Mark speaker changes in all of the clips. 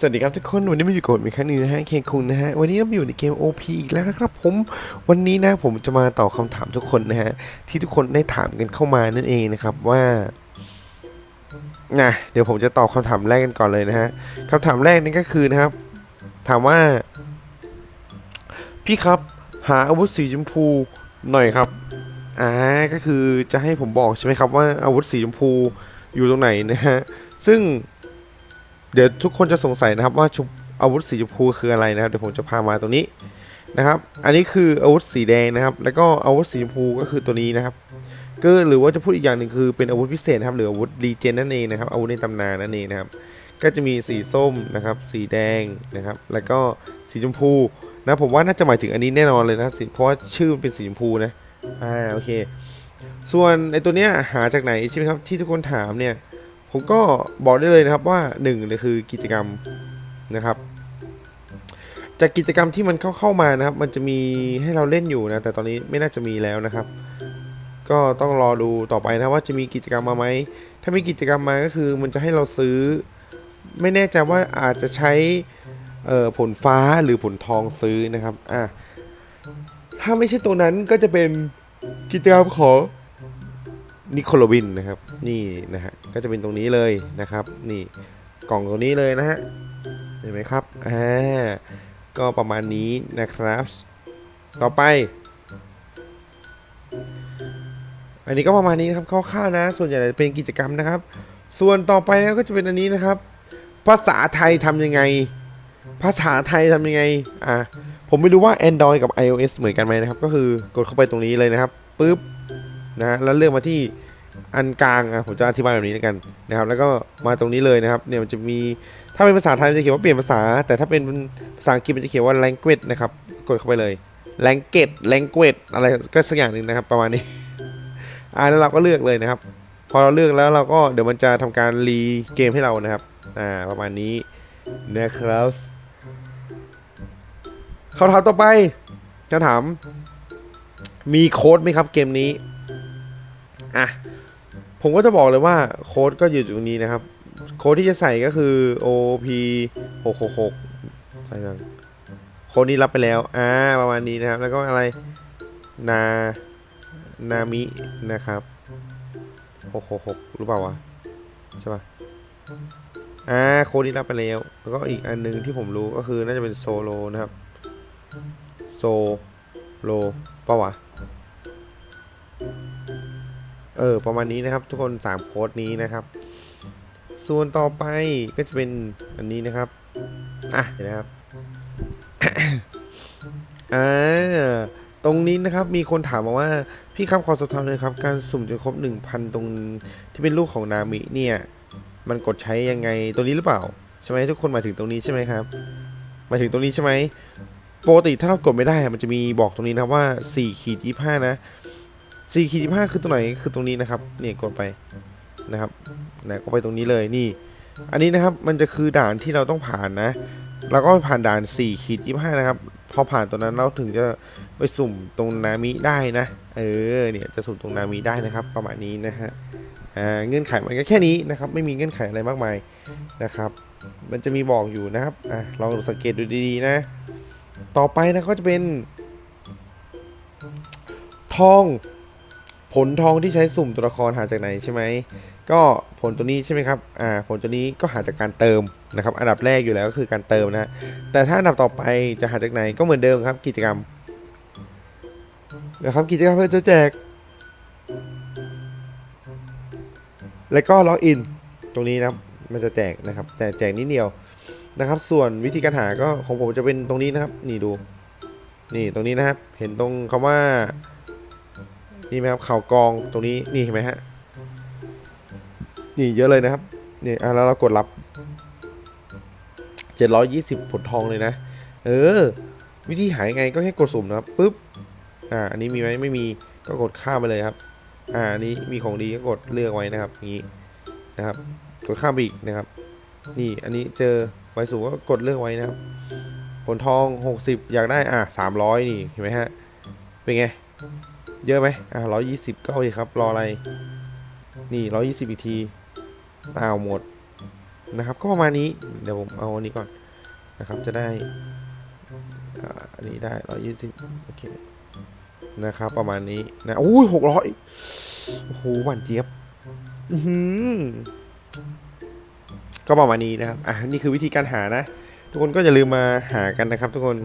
Speaker 1: สวัสดีครับทุกคนวันนี้มาอยู่กับผมอีกครั้งหนึงนะฮะเคนคุงนะฮะวันนี้เราอยู่ในเกม OP อีกแล้วนะครับผมวันนี้นะผมจะมาตอบคำถามทุกคนนะฮะที่ทุกคนได้ถามกันเข้ามานั่นเองนะครับว่านะเดี๋ยวผมจะตอบคำถามแรกกันก่อนเลยนะฮะคำถามแรกนี่ก็คือนะครับ ถามว่า พี่ครับหาอาวุธสีชมพูหน่อยครับอ่าก็คือจะให้ผมบอกใช่ไหมครับว่าอาวุธสีชมพูอยู่ตรงไหนนะฮะซึ่ง เดี๋ยวทุกคนจะสงสัยนะครับว่าชุบอาวุธสีชมพูคืออะไรนะครับเดี๋ยวผมจะพามาตรงนี้นะครับ อันนี้คืออาวุธสีแดงนะครับ แล้วก็อาวุธสีชมพูก็คือตัวนี้นะครับก็หรือว่าจะพูดอีกอย่างหนึ่งคือเป็นอาวุธพิเศษนะครับหรืออาวุธรีเจนนั่นเองนะครับอาวุธในตำนานนั่นเองนะครับ ก็จะมีสีส้มนะครับ สีแดงนะครับ แล้วก็สีชมพูนะผมว่าน่าจะหมายถึงอันนี้แน่นอนเลยนะเพราะว่าชื่อมันเป็นสีชมพูนะอ่าโอเค ส่วนไอตัวเนี้ยหาจากไหนใช่ไหมครับที่ทุกคนถามเนี่ย ผมก็บอกได้เลยนะครับว่าหนึ่งเลยคือกิจกรรมนะครับ จากกิจกรรมที่มันเข้าเข้ามานะครับ มันจะมีให้เราเล่นอยู่นะ แต่ตอนนี้ไม่น่าจะมีแล้วนะครับ ก็ต้องรอดูต่อไปนะว่าจะมีกิจกรรมมาไหมถ้ามีกิจกรรมมาก็คือมันจะให้เราซื้อ ไม่แน่ใจว่าอาจจะใช้ผลฟ้าหรือผลทองซื้อนะครับอะถ้าไม่ใช่ตัวนั้นก็จะเป็นกิจกรรมของ นิโคลวินนะครับนี่นะฮะก็จะเป็นตรงนี้เลยนะครับ นี่กล่องตรงนี้เลยนะฮะเห็นไหมครับอ่าก็ประมาณนี้นะครับ ต่อไป อันนี้ก็ประมาณนี้นะครับคร่าวๆนะ ส่วนใหญ่จะเป็นกิจกรรมนะครับ ส่วนต่อไปนะก็จะเป็นอันนี้นะครับ ภาษาไทยทำยังไง ภาษาไทยทำยังไงอะผมไม่รู้ว่า Android กับ iOS เหมือนกันไหมนะครับ ก็คือกดเข้าไปตรงนี้เลยนะครับปุ๊บ นะฮะแล้วเลือกมาที่อันกลางอะผมจะอธิบายแบบนี้แล้วกันนะครับ แล้วก็มาตรงนี้เลยนะครับ เนี่ยมันจะมีถ้าเป็นภาษาไทยมันจะเขียนว่าเปลี่ยนภาษา แต่ถ้าเป็นภาษาอังกฤษมันจะเขียนว่า language นะครับ กดเข้าไปเลย language language อะไรก็สักอย่างหนึ่งนะครับ ประมาณนี้อ่าแล้วเราก็เลือกเลยนะครับ พอเราเลือกแล้วเราก็เดี๋ยวมันจะทำการรีเกมให้เรานะครับอ่าประมาณนี้นะครับคำถามต่อไปจะถาม มีโค้ดไหมครับเกมนี้ อะผมก็จะบอกเลยว่าโค้ดก็อยู่ตรงนี้นะครับ โค้ดที่จะใส่ก็คือ OP 666ใส่ยังโค้ดนี้รับไปแล้วอ่าประมาณนี้นะครับ แล้วก็อะไรนานามินะครับ666หรือเปล่าวะใช่ปะอ่าโค้ดนี้รับไปแล้ว แล้วก็อีกอันหนึงที่ผมรู้ก็คือน่าจะเป็นโซโลนะครับโซโลปะวะ เออประมาณนี้นะครับ ทุกคน3โค้ดนี้นะครับ ส่วนต่อไปก็จะเป็นอันนี้นะครับอะเห็นะครับอ่าตรงนี้นะครับมีคนถามมาว่าพี่ครับขอสอบถามเลยครับ การสุ่มจนครบ 1,000 ตรงที่เป็นลูกของนามิเนี่ย มันกดใช้ยังไงตรงนี้หรือเปล่าใช่ไหมทุกคนหมายถึงตรงนี้ใช่ไหมครับหมายถึงตรงนี้ใช่ไหมปกติถ้าเรากดไม่ได้มันจะมีบอกตรงนี้นะว่า4ขีด25นะ สี่ขีดห้าคือตรงไหนคือตรงนี้นะครับเนี่ยกดไปนะครับนะก็ไปตรงนี้เลยนี่ อันนี้นะครับมันจะคือด่านที่เราต้องผ่านนะเราก็ผ่านด่าน4ขีดยี่ห้านะครับ พอผ่านตัวนั้นเราถึงจะไปสุ่มตรงนามิได้นะ เออเนี่ยจะสุ่มตรงนามิได้นะครับ ประมาณนี้นะฮะอ่าเงื่อนไขมันก็แค่นี้นะครับ ไม่มีเงื่อนไขอะไรมากมายนะครับ มันจะมีบอกอยู่นะครับอะลองสังเกตดูดีๆนะ ต่อไปนะก็จะเป็น ทอง ผลทองที่ใช้สุ่มตัวละครหาจากไหนใช่ไหมก็ผลตัวนี้ใช่ไหมครับอ่าผลตัวนี้ก็หาจากการเติมนะครับ อันดับแรกอยู่แล้วก็คือการเติมนะแต่ถ้าอันดับต่อไปจะหาจากไหนก็เหมือนเดิมครับกิจกรรมนะครับกิจกรรมเราจะแจก แล้วก็ล็อกอินตรงนี้นะครับมันจะแจกนะครับ แต่แจกนิดเดียวนะครับ ส่วนวิธีการหาก็ของผมจะเป็นตรงนี้นะครับ นี่ดู นี่ตรงนี้นะครับ เห็นตรงคำว่า นี่ไหมครับข่าวกองตรงนี้นี่เห็นไหมฮะนี่เยอะเลยนะครับนี่อะแล้วเรากดรับ 720ผลทองเลยนะ เออ วิธีหายไงก็แค่กดสุ่มนะครับปุ๊บอ่าอันนี้มีไหมไม่มีก็กดข้ามไปเลยครับ อ่าอันนี้มีของดีก็กดเลือกไว้นะครับอย่างนี้นะครับ กดข้ามไปอีกนะครับ นี่อันนี้เจอไวสูงก็กดเลือกไว้นะครับผลทอง 60 อยากได้อะ300 นี่เห็นไหมฮะเป็นไง เยอะไหมอ่าร้อยยี่สิบก็เอาดีครับ รออะไร นี่ร้อยยี่สิบอีกทีอ้าวหมดนะครับ ก็ประมาณนี้ เดี๋ยวผมเอาอันนี้ก่อนนะครับ จะได้อ่าอันนี้ได้ร้อยยี่สิบโอเคนะครับ ประมาณนี้นะโอ้ยหกร้อยโอ้โหหวานเจี๊ยบอื้อหือก็ประมาณนี้นะครับ อะนี่คือวิธีการหานะ ทุกคนก็อย่าลืมมาหากันนะครับ ทุกคน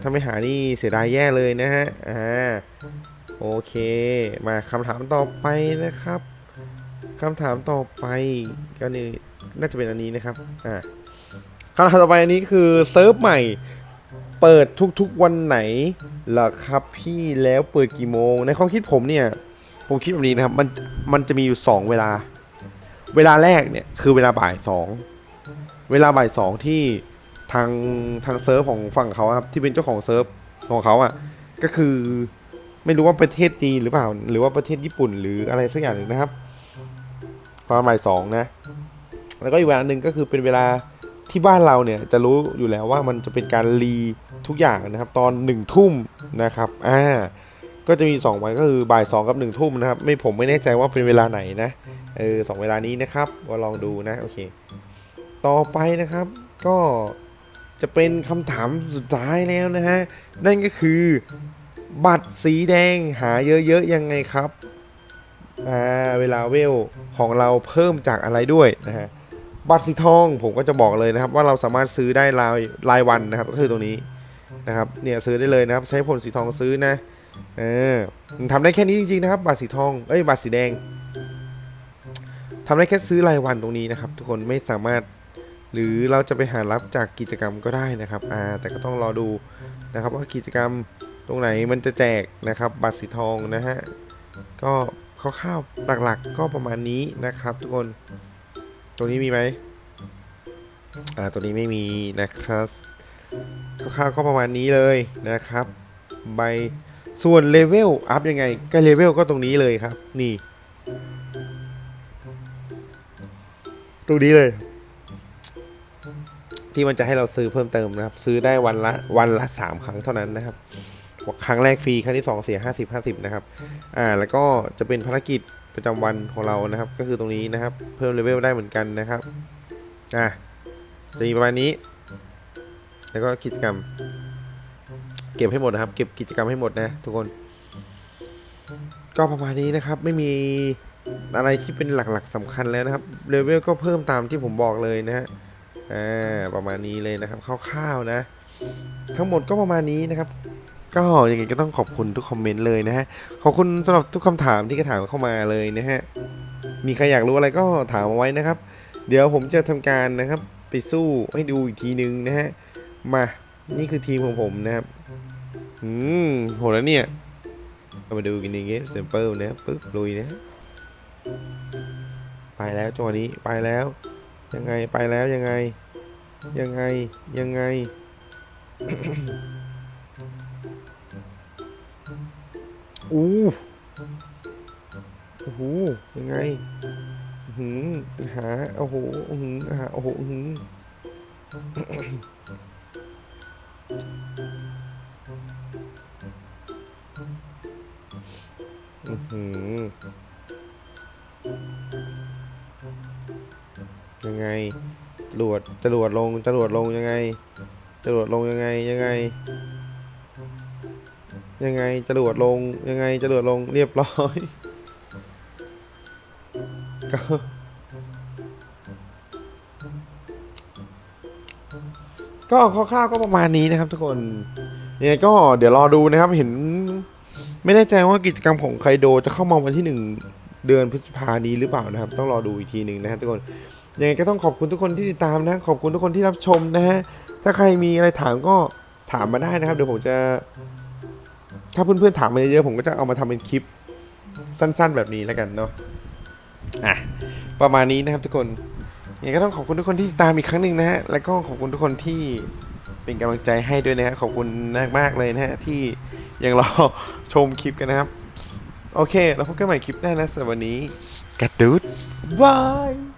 Speaker 1: ถ้าไม่หานี่เสียดายแย่เลยนะฮะ อ่า โอเค มาคำถามต่อไปนะครับคำถามต่อไปก็นี่น่าจะเป็นอันนี้นะครับ อ่าคำถามต่อไปอันนี้คือเซิร์ฟใหม่เปิดทุกๆวันไหนเหรอครับพี่แล้วเปิดกี่โมง ในความคิดผมเนี่ย ผมคิดแบบนี้นะครับ มันมันจะมีอยู่ 2 เวลา เวลาแรกเนี่ยคือเวลาบ่ายสองเวลาบ่ายสองที่ ทางทางเซิร์ฟของฝั่งเขาครับที่เป็นเจ้าของเซิร์ฟของเขาอะก็คือไม่รู้ว่าประเทศจีนหรือเปล่า หรือว่าประเทศญี่ปุ่นหรืออะไรสักอย่างหนึ่งนะครับประมาณบ่ายสองนะ แล้วก็อีกเวลาหนึ่งก็คือเป็นเวลาที่บ้านเราเนี่ยจะรู้อยู่แล้วว่ามันจะเป็นการรีทุกอย่างนะครับ ตอนหนึ่งทุ่มนะครับอ่าก็จะมี 2 วันก็คือบ่าย2กับ1ทุ่มนะครับ ไม่ผมไม่แน่ใจว่าเป็นเวลาไหนนะเออสองเวลานี้นะครับว่าลองดูนะโอเค ต่อไปนะครับก็ จะเป็นคำถามสุดท้ายแล้วนะฮะ นั่นก็คือบัตรสีแดงหาเยอะๆยังไงครับอ่าเวลาเวลของเราเพิ่มจากอะไรด้วยนะฮะบัตรสีทองผมก็จะบอกเลยนะครับ ว่าเราสามารถซื้อได้รายรายวันนะครับ ก็คือตรงนี้นะครับเนี่ยซื้อได้เลยนะครับ ใช้ผลสีทองซื้อนะเออทำได้แค่นี้จริงๆนะครับ บัตรสีทองเอ้ยบัตรสีแดงทำได้แค่ซื้อรายวันตรงนี้นะครับ ทุกคนไม่สามารถ หรือเราจะไปหารับจากกิจกรรมก็ได้นะครับอ่าแต่ก็ต้องรอดูนะครับว่ากิจกรรมตรงไหนมันจะแจกนะครับบัตรสีทองนะฮะก็คร่าวๆหลักๆ ก็ประมาณนี้นะครับ ทุกคนตรงนี้มีไหมอ่าตัวนี้ไม่มีนะครับคร่าวๆก็ประมาณนี้เลยนะครับใบส่วนเลเวลอัพยังไง ก็เลเวลก็ตรงนี้เลยครับ นี่ ตรงนี้เลย ที่มันจะให้เราซื้อเพิ่มเติมนะครับ ซื้อได้วันละวันละสามครั้งเท่านั้นนะครับ ครั้งแรกฟรี ครั้งที่สองเสียห้าสิบห้าสิบนะครับ อ่า แล้วก็จะเป็นภารกิจประจำวันของเรานะครับ ก็คือตรงนี้นะครับ เพิ่มเลเวลได้เหมือนกันนะครับ อ่าจะมีประมาณนี้ แล้วก็กิจกรรม เก็บให้หมดนะครับ เก็บกิจกรรมให้หมดนะ ทุกคน ก็ประมาณนี้นะครับ ไม่มีอะไรที่เป็นหลักๆสำคัญแล้วนะครับ เลเวลก็เพิ่มตามที่ผมบอกเลยนะฮะ อ่าประมาณนี้เลยนะครับคร่าวๆนะ ทั้งหมดก็ประมาณนี้นะครับ ก็ยังไงก็ต้องขอบคุณทุกคอมเมนต์เลยนะฮะขอบคุณสำหรับทุกคำถามที่กระถามเข้ามาเลยนะฮะมีใครอยากรู้อะไรก็ถามมาไว้นะครับ เดี๋ยวผมจะทำการนะครับไปสู้ให้ดูอีกทีนึงนะฮะมานี่คือทีมของผมนะครับอืมโหแล้วเนี่ยเรามาดูกันในเกมเซมเปิลนะปึ๊บลุยนะไปแล้วจังหวะนี้ไปแล้ว ยังไงไปแล้วยังไง ยังไงยังไง อู้โอ้โหยังไงหือหืมหาโอ้โหหือหาโอ้โหหืออื้อหือ ยังไงจรวดจรวดลงจรวดลงยังไงจรวดลงยังไงยังไง ยังไงจรวดลงยังไงจรวดลงเรียบร้อยก็ก็คร่าวๆก็ประมาณนี้นะครับทุกคนยังไงก็เดี๋ยวรอดูนะครับเห็น ไม่แน่ใจว่ากิจกรรมของไคโดจะเข้ามาวันที่หนึ่งเดือนพฤษภานี้หรือเปล่านะครับ ต้องรอดูอีกทีหนึ่งนะครับทุกคน ยังไงก็ต้องขอบคุณทุกคนที่ติดตามนะ ขอบคุณทุกคนที่รับชมนะฮะ ถ้าใครมีอะไรถามก็ถามมาได้นะครับ เดี๋ยวผมจะ ถ้าเพื่อนๆถามมาเยอะๆผมก็จะเอามาทำเป็นคลิปสั้น ๆ แบบนี้แล้วกันเนาะอะประมาณนี้นะครับทุกคนยังไงก็ต้องขอบคุณทุกคนที่ติดตามอีกครั้งหนึ่งนะฮะ แล้วก็ขอบคุณทุกคนที่เป็นกำลังใจให้ด้วยนะฮะ ขอบคุณมากๆเลยนะฮะที่ยังรอชมคลิปกันนะครับ โอเค แล้วพบกันใหม่คลิปหน้านะสำหรับวันนี้กัดดูดบาย